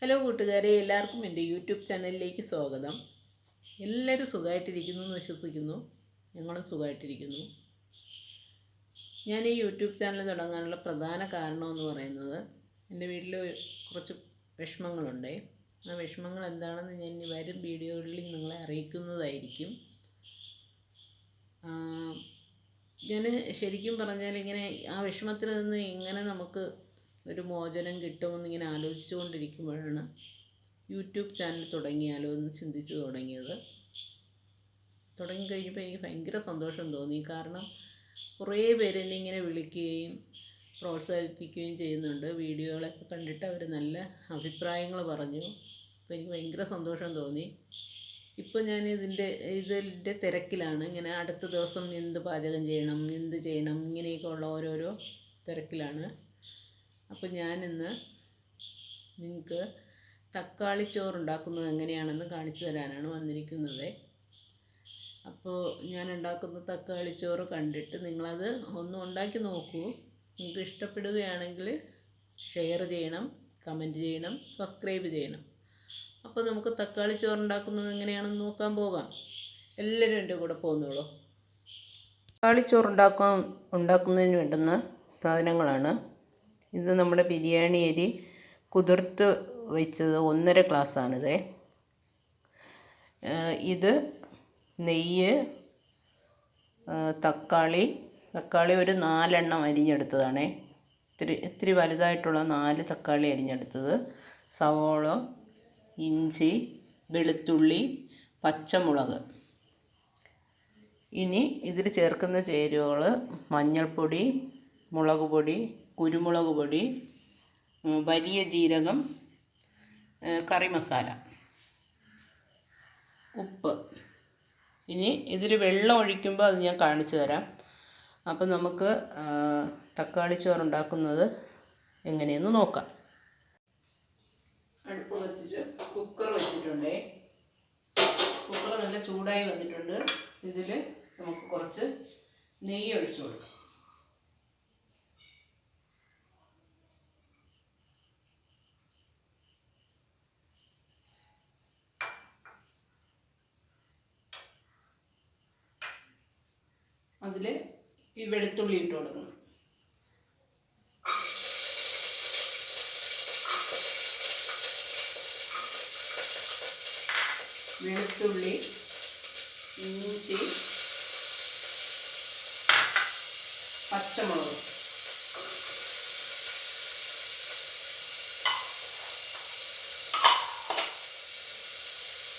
Hello കൂട്ടുകാരെ എല്ലാവർക്കും എന്റെ യൂട്യൂബ് ചാനലിലേക്ക് സ്വാഗതം. എല്ലാവരും സുഖമായിട്ടിരിക്കുന്നു എന്ന് വിശ്വസിക്കുന്നു. ഞങ്ങളും സുഖമായിട്ടിരിക്കുന്നു. ഞാൻ ഈ യൂട്യൂബ് ചാനൽ തുടങ്ങാനുള്ള പ്രധാന കാരണമെന്ന് പറയുന്നത് എന്റെ വീട്ടിൽ കുറച്ച് വിഷമങ്ങളുണ്ട്. ആ വിഷമങ്ങൾ എന്താണെന്ന് ഞാൻ വരും വീഡിയോകളിൽ നിങ്ങളെ അറിയിക്കുന്നതായിരിക്കും. ഞാൻ ശരിക്കും പറഞ്ഞാൽ ഇങ്ങനെ ആ വിഷമത്തിൽ നിന്ന് എങ്ങനെ നമുക്ക് ഒരു മോചനം കിട്ടുമെന്നിങ്ങനെ ആലോചിച്ചു കൊണ്ടിരിക്കുമ്പോഴാണ് യൂട്യൂബ് ചാനൽ തുടങ്ങിയാലോ എന്ന് ചിന്തിച്ചു തുടങ്ങിയത്. തുടങ്ങി കഴിഞ്ഞപ്പോൾ എനിക്ക് ഭയങ്കര സന്തോഷം തോന്നി. കാരണം കുറേ പേര് എന്നെ ഇങ്ങനെ വിളിക്കുകയും പ്രോത്സാഹിപ്പിക്കുകയും ചെയ്യുന്നുണ്ട്. വീഡിയോകളൊക്കെ കണ്ടിട്ട് അവർ നല്ല അഭിപ്രായങ്ങൾ പറഞ്ഞു. അപ്പോൾ എനിക്ക് ഭയങ്കര സന്തോഷം തോന്നി. ഇപ്പോൾ ഞാൻ ഇതിന്റെ ഇതിന്റെ തിരക്കിലാണ്. ഇങ്ങനെ അടുത്ത ദിവസം എന്ത് പാചകം ചെയ്യണം എന്ത് ചെയ്യണം ഇങ്ങനെയൊക്കെ ഉള്ള ഓരോരോ തിരക്കിലാണ്. അപ്പോൾ ഞാനിന്ന് നിങ്ങൾക്ക് തക്കാളി ചോറുണ്ടാക്കുന്നത് എങ്ങനെയാണെന്ന് കാണിച്ചു തരാനാണ് വന്നിരിക്കുന്നത്. അപ്പോൾ ഞാൻ ഉണ്ടാക്കുന്ന തക്കാളി ചോറ് കണ്ടിട്ട് നിങ്ങളത് ഒന്ന് ഉണ്ടാക്കി നോക്കൂ. നിങ്ങൾക്ക് ഇഷ്ടപ്പെടുകയാണെങ്കിൽ ഷെയർ ചെയ്യണം കമന്റ് ചെയ്യണം സബ്സ്ക്രൈബ് ചെയ്യണം. അപ്പോൾ നമുക്ക് തക്കാളി ചോറ് ഉണ്ടാക്കുന്നത് എങ്ങനെയാണെന്ന് നോക്കാൻ പോകാം. എല്ലാവരും എന്റെ കൂടെ പോകുന്നോളൂ തക്കാളി ചോറ് ഉണ്ടാക്കാൻ ഉണ്ടാക്കുന്നതിന് വേണ്ടുന്ന സാധനങ്ങളാണ് ഇത് നമ്മുടെ ബിരിയാണി അരി കുതിർത്ത് വെച്ചത് ഒന്നര ഗ്ലാസ്സാണിത്. ഇത് നെയ്യ് തക്കാളി തക്കാളി ഒരു നാലെണ്ണം അരിഞ്ഞെടുത്തതാണ്. ഇത്തിരി ഇത്തിരി വലുതായിട്ടുള്ള നാല് തക്കാളി അരിഞ്ഞെടുത്തത്. സവോള ഇഞ്ചി വെളുത്തുള്ളി പച്ചമുളക്. ഇനി ഇതിൽ ചേർക്കുന്ന ചേരുവകൾ മഞ്ഞൾപ്പൊടി മുളക് പൊടി കുരുമുളക് പൊടി വലിയ ജീരകം കറി മസാല ഉപ്പ്. ഇനി ഇതിൽ വെള്ളം ഒഴിക്കുമ്പോൾ അത് ഞാൻ കാണിച്ചു തരാം. അപ്പം നമുക്ക് തക്കാളി ചോറ് ഉണ്ടാക്കുന്നത് എങ്ങനെയെന്ന് നോക്കാം. അടുപ്പ് വെച്ചിട്ട് കുക്കർ വെച്ചിട്ടുണ്ടേ. കുക്കർ നല്ല ചൂടായി വന്നിട്ടുണ്ട്. ഇതിൽ നമുക്ക് കുറച്ച് നെയ്യ് ഒഴിച്ചു കൊടുക്കാം അതിൽ ഈ വെളുത്തുള്ളി ഇട്ട് കൊടുക്കണം. വെളുത്തുള്ളി ഇഞ്ചി പച്ചമുളക്.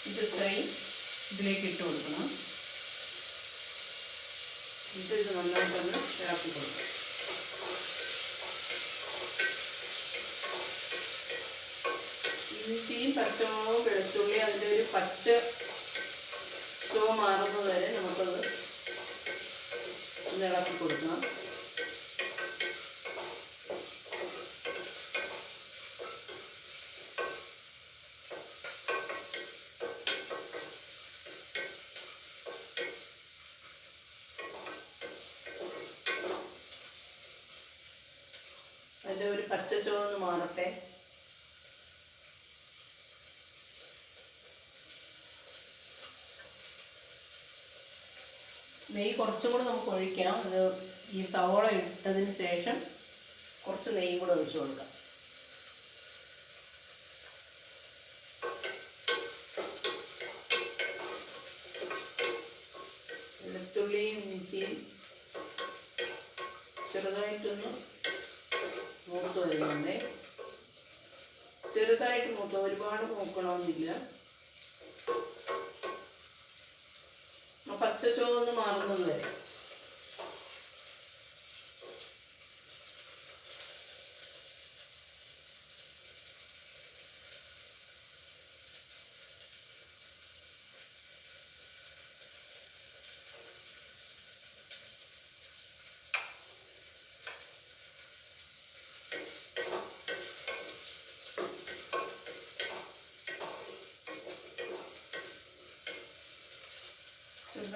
ഇത് ഇത്രയും ഇതിലേക്ക് ഇട്ട് കൊടുക്കണം. ഇത് ഇത് നന്നായിട്ടൊന്ന് ഇളക്കി കൊടുക്കും. ഇഞ്ചിയും പച്ചമുളകും വെളുത്തുള്ളി അതിന്റെ ഒരു പച്ച ചുവ മാറുന്നത് വരെ നമുക്കത് ഇളക്കി കൊടുക്കണം അതിന്റെ ഒരു പച്ച ചുവന്ന് മാറട്ടെ. നെയ്യ് കുറച്ചും കൂടെ നമുക്ക് ഒഴിക്കാം. അത് ഈ സവോള ഇട്ടതിന് ശേഷം കുറച്ച് നെയ്യും കൂടെ ഒഴിച്ചു കൊടുക്കാം. വെളുത്തുള്ളിയും ഇഞ്ചിയും ചെറുതായിട്ടൊന്ന് മൂത്ത് വരുന്നുണ്ട്. ചെറുതായിട്ട് മൂത്ത ഒരുപാട് മൂക്കണമെന്നില്ല പച്ച ചുവന്ന് മാറുന്നത് വരെ.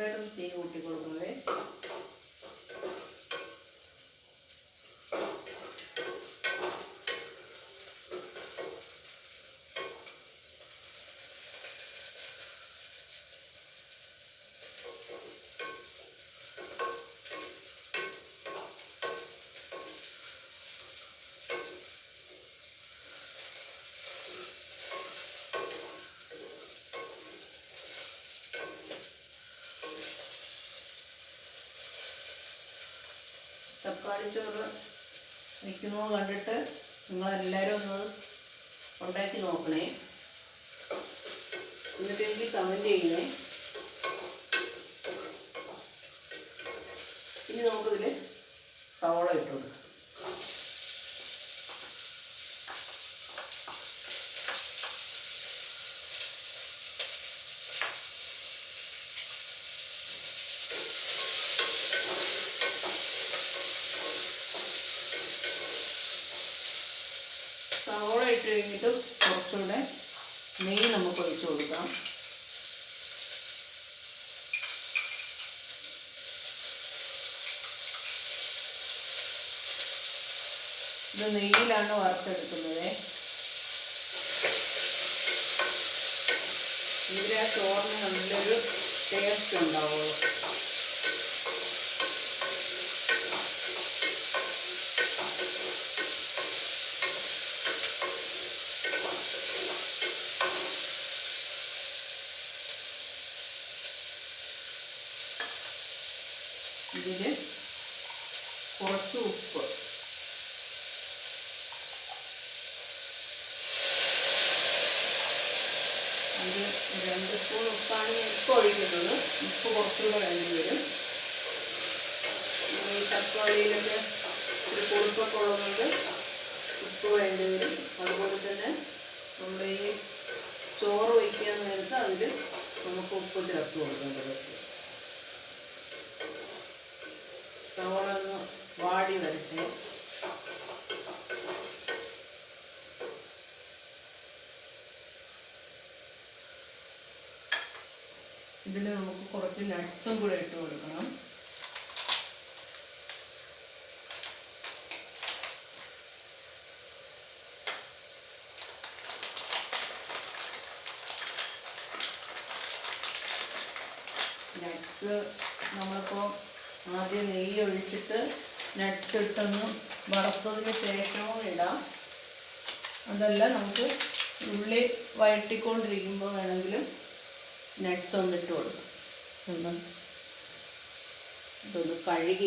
ചെറുതായിട്ടൊന്ന് ചെയ്ത് കൂട്ടി കൊടുക്കണേ തക്കാളി ചോറ് നിൽക്കുന്നത് കണ്ടിട്ട് നിങ്ങളെല്ലാവരും ഒന്ന് ഉണ്ടാക്കി നോക്കണേ. എന്നിട്ട് എനിക്ക് കമന്റ് ചെയ്യണേ. ഇനി നമുക്കിതിൽ സവോള ഇട്ട് കൊടുക്കാം സവോള ഇട്ട് കഴിഞ്ഞിട്ട് കുറച്ചുകൂടെ നെയ്യ് നമുക്ക് ഒഴിച്ചു കൊടുക്കാം. ഇത് നെയ്യിലാണ് വറുത്തെടുക്കുന്നത്. ഇതിൽ ആ ചോറിന് നല്ലൊരു ടേസ്റ്റ് ഉണ്ടാവുള്ളൂ ഇതിൽ കുറച്ച് ഉപ്പ് അത് രണ്ട് സ്പൂൺ ഇപ്പോൾ ഒഴിക്കുന്നത് ഉപ്പ് കുറച്ചുകൂടെ വേണ്ടി വരും. ഈ തക്കാളിയിലൊക്കെ ഒരു കൊഴുപ്പൊക്കെ ഉള്ളതുകൊണ്ട് ഉപ്പ് വേണ്ടി വരും. അതുപോലെ തന്നെ നമ്മുടെ ഈ ചോറ് വയ്ക്കാൻ നേരത്ത് അതിൽ നമുക്ക് ഉപ്പ് ചേർത്ത് കൊടുക്കേണ്ടത് സവോള ഒന്ന് വാടി വരട്ടെ. ഇതിൽ നമുക്ക് കുറച്ച് നട്ട്സും കൂടെ ഇട്ട് കൊടുക്കണം. നട്ട്സ് നമ്മളിപ്പോൾ ആദ്യം നെയ്യ് ഒഴിച്ചിട്ട് നട്ട്സ് ഇട്ടൊന്ന് വറുത്തതിന് ശേഷവും ഇടാം. അതല്ല നമുക്ക് ഉള്ളി വഴറ്റിക്കൊണ്ടിരിക്കുമ്പോൾ വേണമെങ്കിലും നട്ട്സ് ഒന്നിട്ട് കൊടുക്കും. ഒന്ന് ഇതൊന്ന് കഴുകി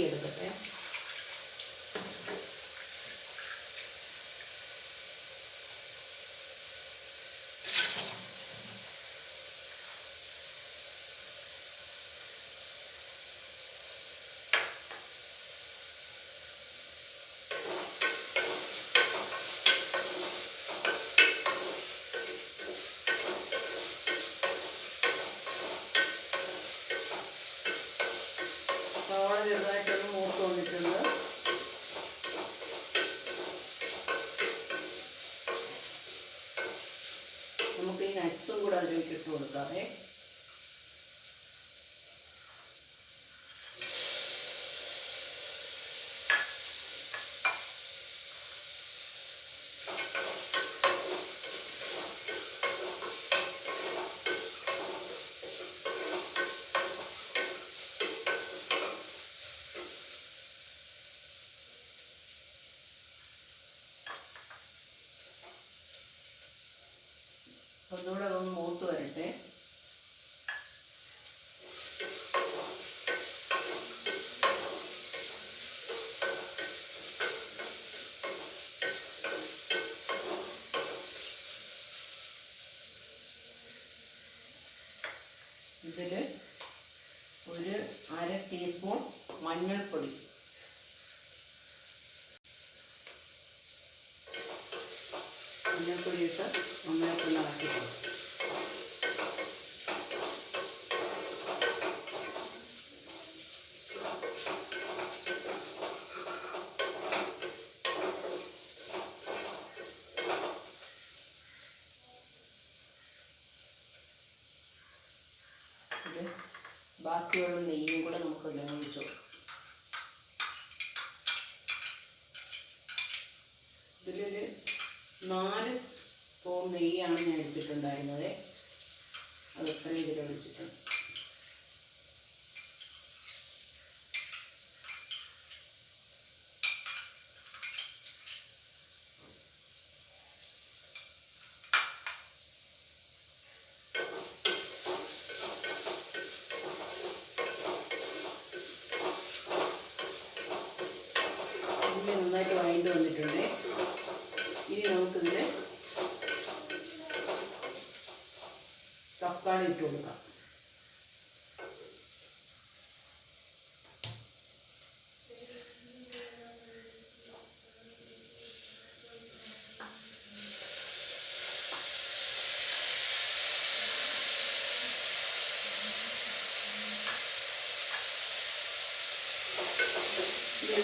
ഇതിൽ ഒരു അര ടീസ്പൂൺ മഞ്ഞൾപ്പൊടി മഞ്ഞൾപ്പൊടി ഇട്ട് നന്നായിട്ട് ഒന്ന് ഇളക്കി കൊടുക്കും ഇത് ബാക്കിയുള്ള നെയ്യും കൂടെ നമുക്ക് ഇതിൽ ഒഴിച്ചു ഇതിലൊരു നാല് സ്പൂൺ നെയ്യാണ് ഞാൻ എടുത്തിട്ടുണ്ടായിരുന്നത്. അതൊക്കെ ഇതിലൊഴിച്ചിട്ടുണ്ട്. ഇട്ട്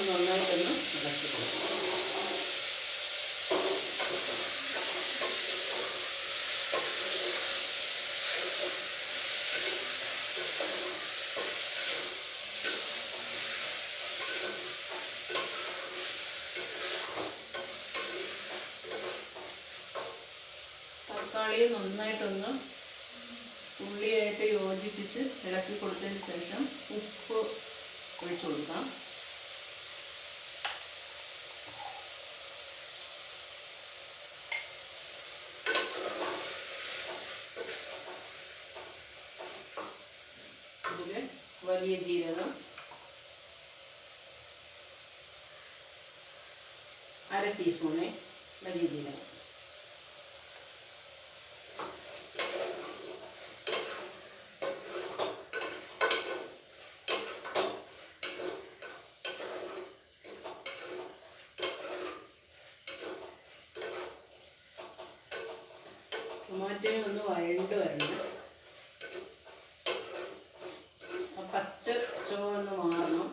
നന്നായിട്ടൊന്ന് ഇളക്കി കൊടുക്കാം തക്കാളി നന്നായിട്ടൊന്ന് ഉള്ളിയായിട്ട് യോജിപ്പിച്ച് ഇളക്കി കൊടുത്തതിന് ശേഷം ഉപ്പ് ഒഴിച്ചു കൊടുക്കാം ഇതിൽ വലിയ ജീരകം. അര ടീസ്പൂണ് വലിയ ജീരകം ടൊമാറ്റോ ഒന്ന് വഴണ്ട് വരണം ആ പച്ച ചുവന്ന് മാറണം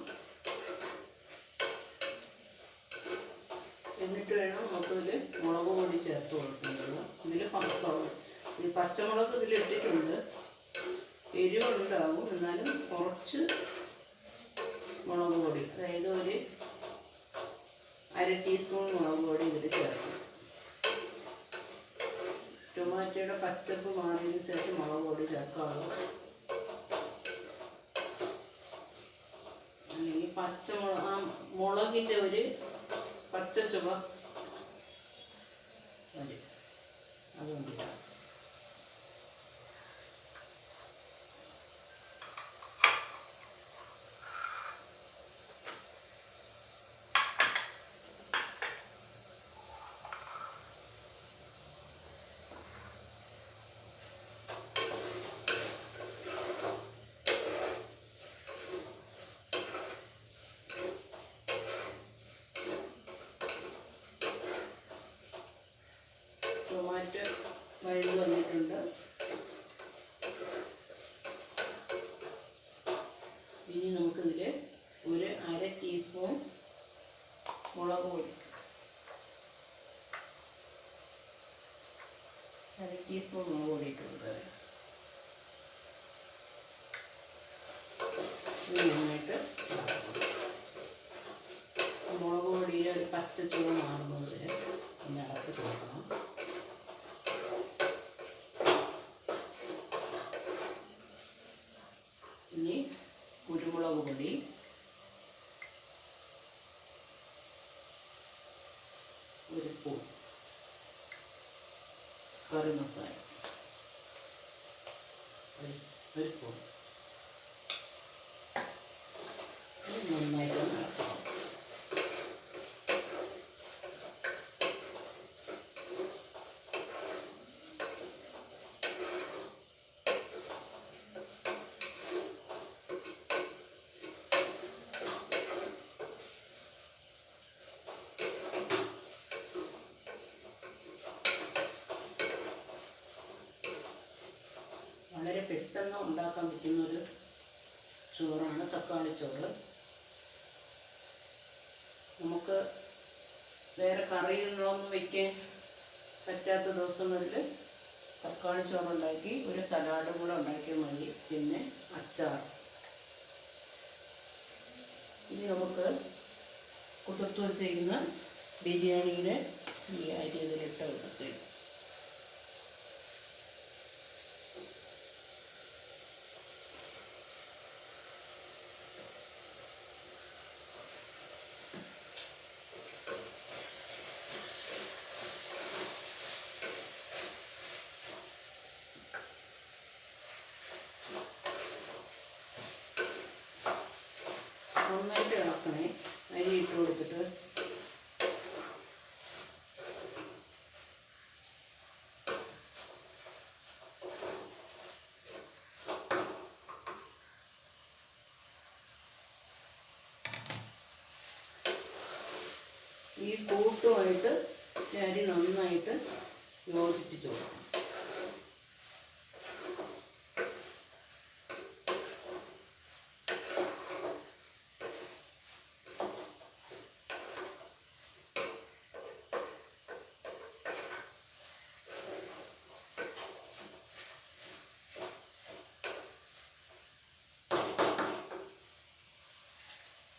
എന്നിട്ട് വേണം നമുക്കിതിൽ മുളക് പൊടി ചേർത്ത് കൊടുക്കേണ്ടത് ഇതിൽ പച്ചമുളക് ഈ പച്ചമുളക് ഇതിൽ ഇട്ടിട്ടുണ്ട് എരിവുണ്ടാവും എന്നാലും കുറച്ച് മുളക് പൊടി അതായത് ഒരു അര ടീസ്പൂൺ മുളക് പൊടി ഇതിൽ ചേർക്കും ടൊമാറ്റോയുടെ പച്ചപ്പ് മാറിയതിന് ശേഷം മുളക് പൊടി ചേർക്കാവുള്ളൂ അല്ലെങ്കിൽ പച്ചമുളക് ആ മുളകിന്റെ ഒരു പച്ച ചുവ അതുകൊണ്ടിട്ടാണ് ടൊമാറ്റോ വഴി വന്നിട്ടുണ്ട്. ഇനി നമുക്കിതിൽ ഒരു അര ടീസ്പൂൺ മുളക് പൊടി. അര ടീസ്പൂൺ മുളക് പൊടി ഇട്ട് ഇത് നന്നായിട്ട് ഇളക്കണം. മുളക് പൊടിയുടെ ഒരു പച്ച ചുവ മാറുന്നത് വരെ ഒന്ന് ഇളക്കി കൊടുക്കണം ഇനി കുരുമുളക് പൊടി ഒരു സ്പൂൺ കറി മസാല ഒരു ഒരു സ്പൂൺ ഇത് പെട്ടെന്ന് ഉണ്ടാക്കാൻ പറ്റുന്ന ഒരു ചോറാണ് തക്കാളി ചോറ്. നമുക്ക് വേറെ കറികളൊന്നും വയ്ക്കാൻ പറ്റാത്ത ദിവസങ്ങളിൽ തക്കാളി ചോറുണ്ടാക്കി ഒരു സലാഡും കൂടെ ഉണ്ടാക്കിയാൽ മതി. പിന്നെ അച്ചാർ. ഇനി നമുക്ക് കുതിർത്ത് വെച്ചിരിക്കുന്ന ബിരിയാണിയുടെ ഈ അരി ഇതിലിട്ട് എടുത്തേക്ക് നന്നായിട്ട് ഇളക്കണേ അരി ഇട്ട് കൊടുത്തിട്ട് ഈ കൂട്ടുമായിട്ട് അരി നന്നായിട്ട് യോജിപ്പിച്ച് കൊടുക്കണം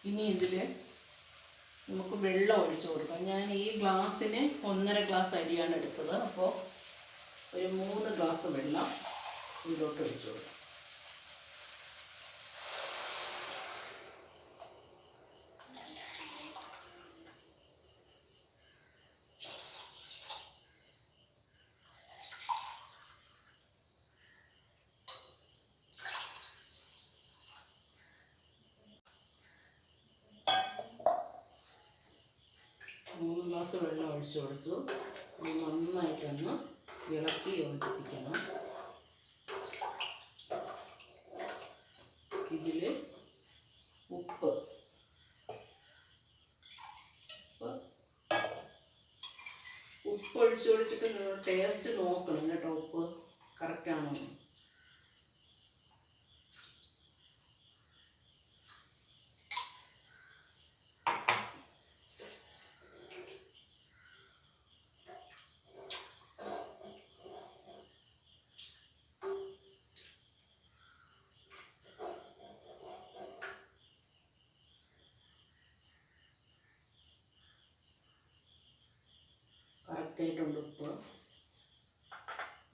ഇനി ഇതിൽ നമുക്ക് വെള്ളം ഒഴിച്ചു കൊടുക്കാം. ഞാൻ ഈ ഗ്ലാസ്സിന് ഒന്നര ഗ്ലാസ് അരിയാണ് എടുത്തത്. അപ്പോൾ ഒരു മൂന്ന് ഗ്ലാസ് വെള്ളം ഇതിലോട്ട് ഒഴിച്ചു കൊടുക്കാം. മൂന്ന് ഗ്ലാസ് വെള്ളം ഒഴിച്ചു കൊടുത്തു. നന്നായിട്ടൊന്ന് ഇളക്കി യോജിപ്പിക്കണം. ഇതിൽ ഉപ്പ്. ഉപ്പ്. ഉപ്പ് ഒഴിച്ചു കൊടുത്തിട്ട് നിങ്ങൾ ടേസ്റ്റ് നോക്കണം കേട്ടോ ഉപ്പ് കറക്റ്റാണോ എന്ന്. കറക്റ്റായിട്ടുണ്ട് ഉപ്പ്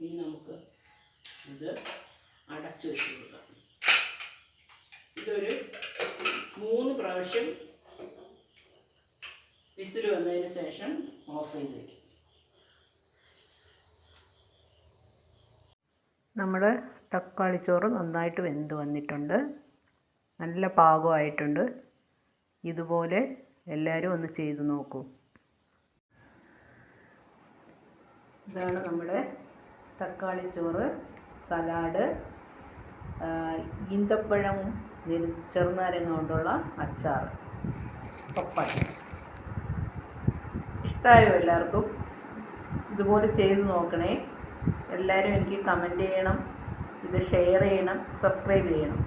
ഇനി നമുക്ക് ഇത് അടച്ചു വെച്ച് കൊടുക്കാം ഇതൊരു മൂന്ന് പ്രാവശ്യം വിസിൽ വന്നതിന് ശേഷം ഓഫ് ചെയ്ത് വയ്ക്കും നമ്മുടെ തക്കാളി ചോറ് നന്നായിട്ട് വെന്ത് വന്നിട്ടുണ്ട്. നല്ല പാകമായിട്ടുണ്ട്. ഇതുപോലെ എല്ലാവരും ഒന്ന് ചെയ്ത് നോക്കൂ. ഇതാണ് നമ്മുടെ തക്കാളി ചോറ് സലാഡ് ഈന്തപ്പഴം ചെറുനാരങ്ങ കൊണ്ടുള്ള അച്ചാർ പപ്പാട്ട ഇഷ്ടമായോ എല്ലാവർക്കും? ഇതുപോലെ ചെയ്ത് നോക്കണേ. എല്ലാവരും എനിക്ക് കമന്റ് ചെയ്യണം. ഇത് ഷെയർ ചെയ്യണം സബ്സ്ക്രൈബ് ചെയ്യണം.